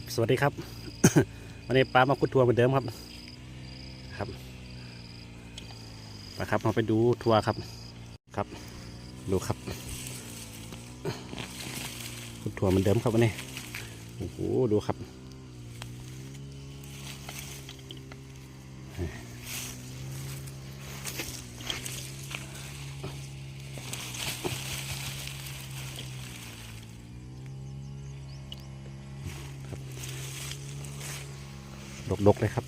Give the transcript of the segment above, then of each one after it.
ครับสวัสดีครับ วันนี้ป้ามาคุดทัวร์เหมือนเดิมครับ ครับมาครับมาไปดูทัวร์ครับ ครับ ดูครับคุดทัวร์เหมือนเดิมครับวันนี้โอ้โหดูครับ ดกๆเลยครับ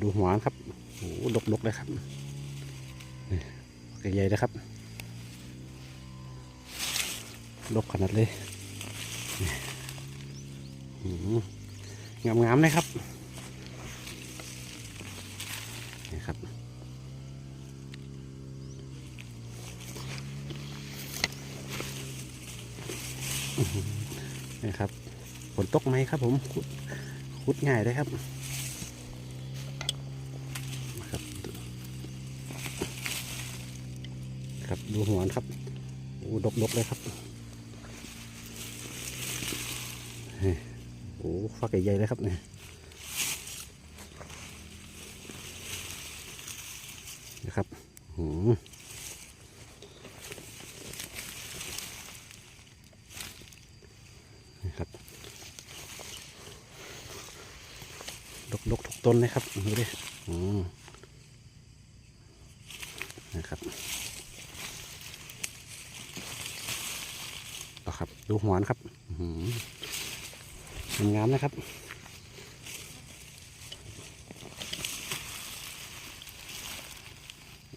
ดูหัวครับโอ้โหดกๆเลยครับใหญ่ๆนะครับดกขนาดเลยนี่อื้อหือ งามๆนะครับนี่ครับนี่ครับฝนตกไหมครับผมขุดขุดง่ายเลยครับครับครับดูหัวนะครับโอ้ดกๆเลยครับ โอ้ฟักใหญ่ๆเลยครับเนี่ยนะครับหืมนี่ครับดกดกๆทุกต้นเลยครับดูดิอืมนะครับต่อครับ ดูหัวนะครับ อื้อหือ งามนะครับ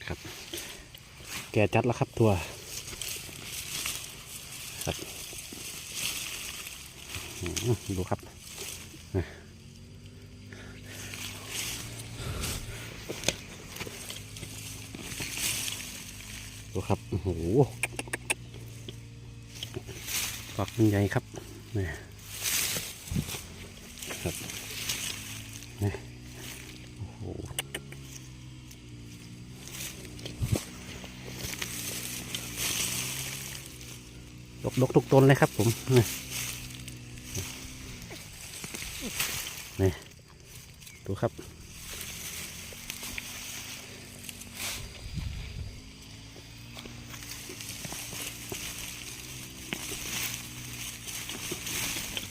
ครับ แกจัดแล้วครับตัวครับดูครับดูครับโอ้โหฝักมันใหญ่ครับนี่ครับนี่โอ้โห ดกดกทุกต้นเลยครับผมนี่นี่ดูครับ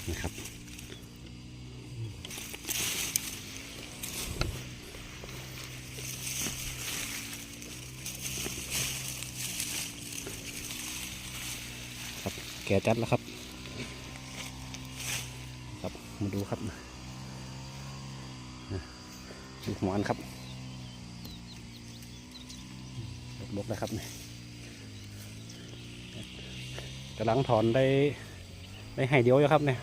นี่ครับ ครับ แกจัดแล้วครับ ครับ มาดูครับดูหัวมันครับลกๆนะครับนี่กำลังถอนได้ได้ไห่เดียวอยู่ครับเนี่ย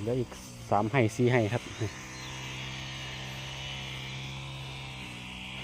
เหลืออีกสามไห่สี่ไห่ครับ